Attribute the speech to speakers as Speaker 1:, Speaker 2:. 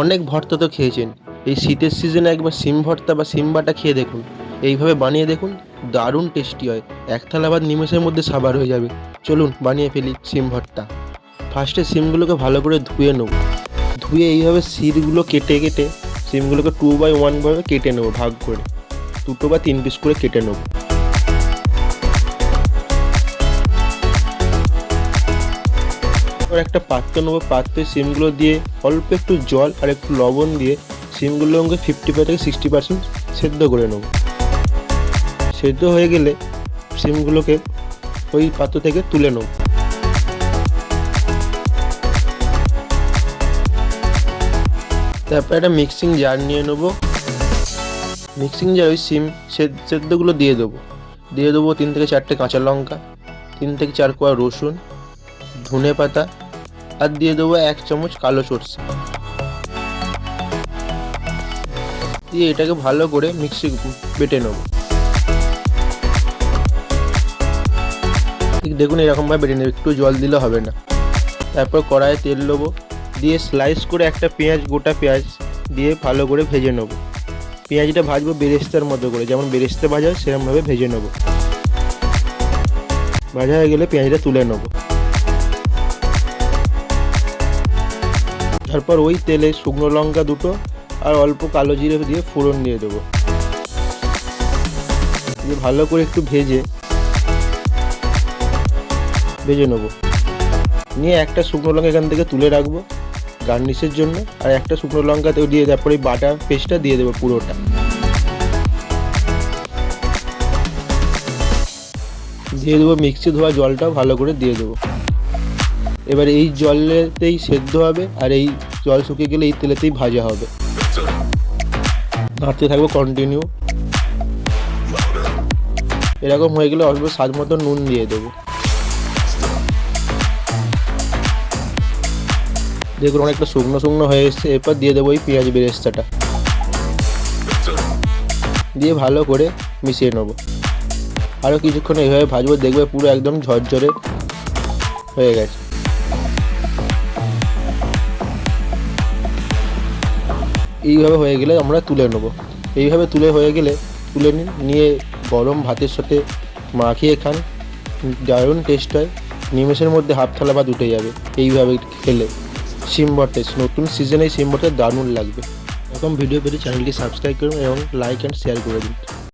Speaker 1: অনেক ভর্তা তো খেয়েছেন। এই শীতের সিজনে একবার সিম ভর্তা বা সিম বাটা খেয়ে দেখুন। এইভাবে বানিয়ে দেখুন, দারুণ টেস্টি হয়। এক থালা ভাত নিমেষের মধ্যে সাবার হয়ে যাবে। চলুন, বানিয়ে ফেলি সিম ভর্তা। ফার্স্টে সিমগুলোকে ভালো করে ধুয়ে নেব। ধুয়ে এইভাবে সিরগুলো কেটে কেটে, সিমগুলোকে টু বাই ওয়ান ভাবে কেটে নেব, ভাগ করে। দুটো বা তিন পিস করে কেটে নেব। এবার একটা পাত্র নেব, পাত্রে সিমগুলো দিয়ে অল্প একটু জল আর একটু লবণ দিয়ে সিমগুলোকে ফিফটি ফাইভ থেকে সিক্সটি পার্সেন্ট সেদ্ধ করে নেব। সেদ্ধ হয়ে গেলে সিমগুলোকে ওই পাত্র থেকে তুলে নেব। তারপর একটা মিক্সিং জার নিয়ে নেব। মিক্সিং জার ওই সিম সেদ্ধগুলো দিয়ে দেবো। দিয়ে দেবো তিন থেকে চারটে কাঁচা লঙ্কা, তিন থেকে চার কোয়া রসুন ধনে পাতা আর দিয়ে দেবো এক চামচ কালো সরষে। দিয়ে এটাকে ভালো করে মিক্সি বেটে নেব। দেখুন, এরকমভাবে বেটে নেবে, একটু জল দিলে হবে না। তারপর কড়াইয়ে তেল নেব দিয়ে স্লাইস করে একটা পেঁয়াজ, গোটা পেঁয়াজ দিয়ে ভালো করে ভেজে নেব। পেঁয়াজটা ভাজবো বেরেস্তার মতো করে, যেমন বেরেস্তা ভাজা হয়, সেরকমভাবে ভেজে নেব। ভাজা হয়ে গেলে পেঁয়াজটা তুলে নেব। তারপর ওই তেলে শুকনো লঙ্কা দুটো আর অল্প কালো জিরে দিয়ে ফোড়ন দিয়ে দেবো। দিয়ে ভালো করে একটু ভেজে ভেজে নেব। নিয়ে একটা শুকনো লঙ্কা এখান থেকে তুলে রাখব গার্নিশের জন্য আর একটা শুকনো লঙ্কাতেও দিয়ে তারপরে বাটা পেস্টটা দিয়ে দেবো পুরোটা। দিয়ে দেবো মিক্সি ধোয়া জলটাও ভালো করে দিয়ে দেবো। এবার এই জলেতেই সেদ্ধ হবে আর এই জল শুকিয়ে গেলে এই তেলেতেই ভাজা হবে। নাড়তে থাকব কন্টিনিউ এরকম হয়ে গেলে অল্প স্বাদ মতো নুন দিয়ে দেবো। দেখুন অনেকটা শুকনো শুকনো হয়ে এসছে। এরপর দিয়ে দেবো এই পেঁয়াজ বেরেস্তাটা। দিয়ে ভালো করে মিশিয়ে নেব। আরও কিছুক্ষণ এইভাবে ভাজবো, দেখবে পুরো একদম ঝরঝরে হয়ে গেছে। এইভাবে হয়ে গেলে আমরা তুলে নেব। এইভাবে তুলে হয়ে গেলে তুলে নিন নিয়ে গরম ভাতের সাথে মাখিয়ে খান। দারুণ টেস্ট হয়, নিমেষের মধ্যে হাফ থালা ভাত উঠে যাবে। এইভাবে খেলে। সিম ভর্তা নতুন সিজনে সিম ভর্তা দারুণ লাগবে। এরকম ভিডিও পেতে চ্যানেলটি সাবস্ক্রাইব করুন এবং লাইক অ্যান্ড শেয়ার করে দিন।